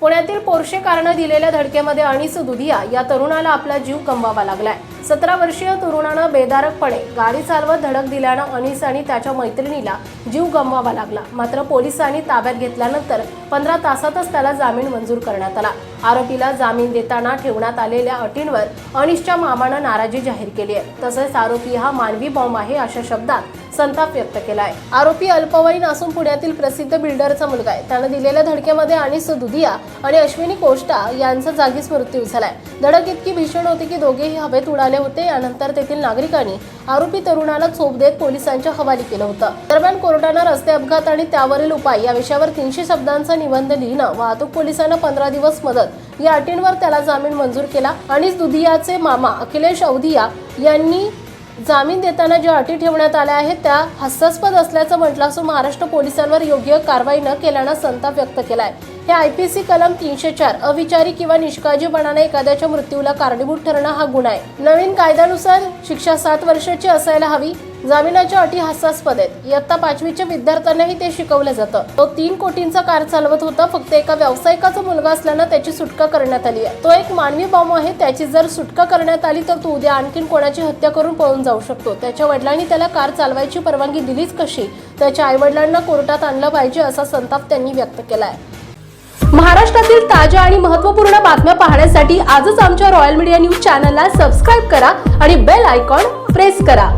पुण्यातील पोर्शे कारनं दिलेल्या धडकेमध्ये अनिस दुधिया. या तरुणाला आपला जीव गमवावा लागलाय. सतरा वर्षीय तरुणानं बेदारकपणे गाडी चालवत धडक दिल्यानं अनिस आणि त्याच्या मैत्रिणीला जीव गमवावा लागला. मात्र पोलिसांनी ताब्यात घेतल्यानंतर पंधरा तासातच त्याला जामीन मंजूर करण्यात आला. आरोपीला जामीन देताना ठेवण्यात आलेल्या अटींवर अनिसच्या मामानं नाराजी जाहीर केली आहे. तसेच आरोपी हा मानवी बॉम्ब आहे अशा शब्दात संताप व्यक्त केला आहे आरोपी अल्पवयीन असून पुण्यातील प्रसिद्ध बिल्डरचा मुलगा आहे. त्यानं दिलेल्या धडकेमध्ये अनिस दुधिया आणि अश्विनी कोष्टा यांचा जागीच मृत्यू झालाय. धडक इतकी भीषण होती की दोघेही हवेत उडाले होते. यानंतर तेथील नागरिकांनी आरोपी तरुणाला चोप देत पोलिसांच्या हवाली केलं होतं. दरम्यान कोर्टानं रस्ते अपघात आणि त्यावरील उपाय या विषयावर तीनशे शब्दांचा निबंध लिहिणं वाहतूक पोलिसांना पंधरा दिवस मदत या अटींवर त्याला जामीन मंजूर केला. आणि दुधियाचे मामा अखिलेश अवधिया यांनी जामीन देताना ज्या अटी ठेवण्यात आल्या आहेत त्या हास्यास्पद असल्याचं म्हटलं असून महाराष्ट्र पोलिसांवर योग्य कारवाई न केल्यानं संताप व्यक्त केलाय. हे आय पी सी कलम तीनशे चार अविचारी किंवा निष्काळजीपणाने एखाद्याच्या मृत्यूला कारणीभूत ठरणं हा गुन्हा आहे. नवीन कायद्यानुसार शिक्षा सात वर्षाची असायला हवी. जामिनाच्या अटी हास्यास्पद आहेत. इयत्ता पाचवीच्या विद्यार्थ्यांनाही ते शिकवलं जातं. तो तीन कोटींचा कार चालवत होता फक्त एका व्यावसायिकाचा मुलगा असल्यानं त्याची सुटका करण्यात आली आहे. तो एक मानवी बॉम्ब आहे त्याची जर सुटका करण्यात आली तर तो उद्या आणखीन कोणाची हत्या करून पळून जाऊ शकतो. त्याच्या वडिलांनी त्याला कार चालवायची परवानगी दिलीच कशी? त्याच्या आईवडिलांना कोर्टात आणलं पाहिजे असा संताप त्यांनी व्यक्त केलाय. महाराष्ट्रातील ताज्या आणि महत्त्वपूर्ण बातम्या पाहण्यासाठी आजच आमच्या रॉयल मीडिया न्यूज चॅनलला सबस्क्राईब करा आणि बेल आयकॉन प्रेस करा.